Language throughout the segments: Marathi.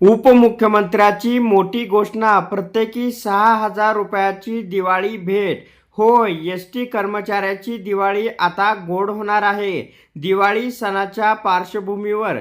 उपमुख्यमंत्र्याची मोठी घोषणा प्रत्येकी सहा हजार रुपयाची दिवाळी भेट. होय एस टी कर्मचाऱ्याची दिवाळी आता गोड होणार आहे. दिवाळी सणाच्या पार्श्वभूमीवर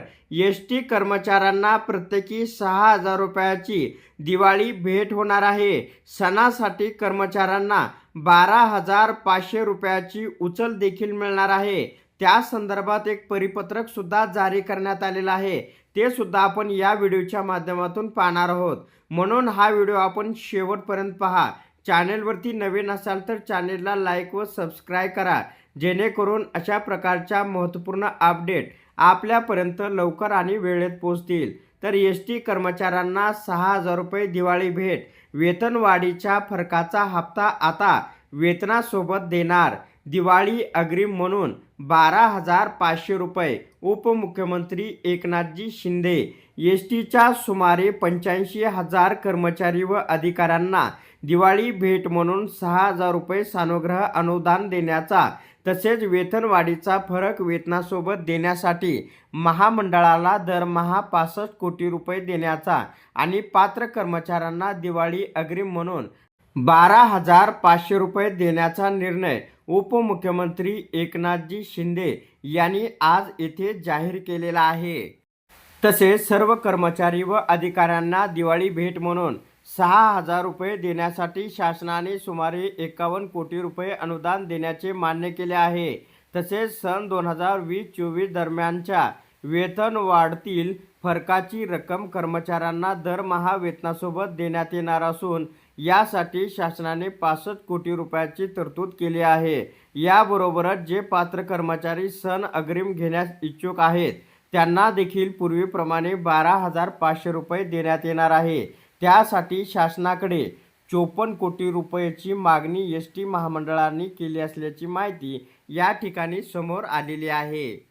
एस टी कर्मचाऱ्यांना प्रत्येकी सहा हजार रुपयाची दिवाळी भेट होणार आहे. सणासाठी कर्मचाऱ्यांना बारा हजार पाचशे रुपयाची उचल देखील मिळणार आहे. त्या संदर्भात एक परिपत्रक सुद्धा जारी करण्यात आलेलं आहे. ते सुद्धा आपण या व्हिडिओच्या माध्यमातून पाहणार आहोत. म्हणून हा व्हिडिओ आपण शेवटपर्यंत पहा. चॅनेलवरती नवीन असाल तर चॅनेलला लाईक व सबस्क्राईब करा. जेणेकरून अशा प्रकारच्या महत्त्वपूर्ण अपडेट आपल्यापर्यंत लवकर आणि वेळेत पोहोचतील. तर एस टी कर्मचाऱ्यांना सहा हजार रुपये दिवाळी भेट. वेतनवाढीच्या फरकाचा हप्ता आता वेतनासोबत देणार. दिवाळी अग्रिम म्हणून बारा हजार पाचशे रुपये उपमुख्यमंत्री एकनाथजी शिंदे एस टीच्या सुमारे पंच्याऐंशी हजार कर्मचारी व अधिकाऱ्यांना दिवाळी भेट म्हणून सहा हजार रुपये सानुग्रह अनुदान देण्याचा तसेच वेतनवाढीचा फरक वेतनासोबत देण्यासाठी महामंडळाला दरमहा पासष्ट कोटी रुपये देण्याचा आणि पात्र कर्मचाऱ्यांना दिवाळी अग्रिम म्हणून बारा हजार पाचशे रुपये देण्याचा निर्णय उपमुख्यमंत्री एकनाथजी शिंदे यांनी आज येथे जाहीर केलेला आहे. तसेच सर्व कर्मचारी व अधिकाऱ्यांना दिवाळी भेट म्हणून सहा हजार रुपये देण्यासाठी शासनाने सुमारे एकावन्न कोटी रुपये अनुदान देण्याचे मान्य केले आहे. तसेच सन दोन हजार वीस चोवीस दरम्यानच्या वेतन वाढतील फरकाची रक्कम कर्मचाऱ्यांना दरमहा वेतनासोबत देण्यात येणार असून यासाठी शासनाने पासष्ट कोटी रुपयाची तरतूद केली आहे. याबरोबरच जे पात्र कर्मचारी सण अग्रिम घेण्यास इच्छुक आहेत त्यांना देखील पूर्वीप्रमाणे बारा हजार पाचशे रुपये देण्यात येणार आहे. त्यासाठी शासनाकडे चोपन्न कोटी रुपयाची मागणी एस टी महामंडळाने केली असल्याची माहिती या ठिकाणी समोर आलेली आहे.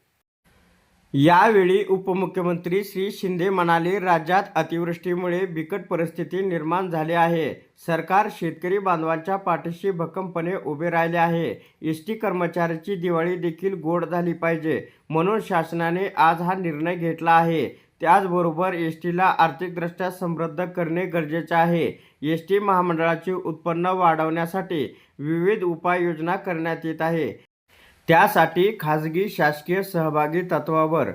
यावेळी उपमुख्यमंत्री श्री शिंदे म्हणाले राज्यात अतिवृष्टीमुळे बिकट परिस्थिती निर्माण झाली आहे. सरकार शेतकरी बांधवांच्या पाठीशी भक्कमपणे उभे राहिले आहे. एस टी कर्मचाऱ्याची दिवाळी देखील गोड झाली पाहिजे म्हणून शासनाने आज हा निर्णय घेतला आहे. त्याचबरोबर एस टीला आर्थिकदृष्ट्या समृद्ध करणे गरजेचे आहे. एस टी महामंडळाचे उत्पन्न वाढवण्यासाठी विविध उपाययोजना करण्यात येत आहे. त्यासाठी खाजगी शासकीय सहभागी तत्वावर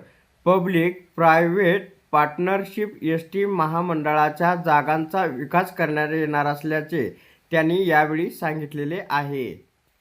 public private partnership S T महामंडळाच्या जागांचा विकास करण्यात येणार असल्याचे त्यांनी यावेळी सांगितलेले आहे.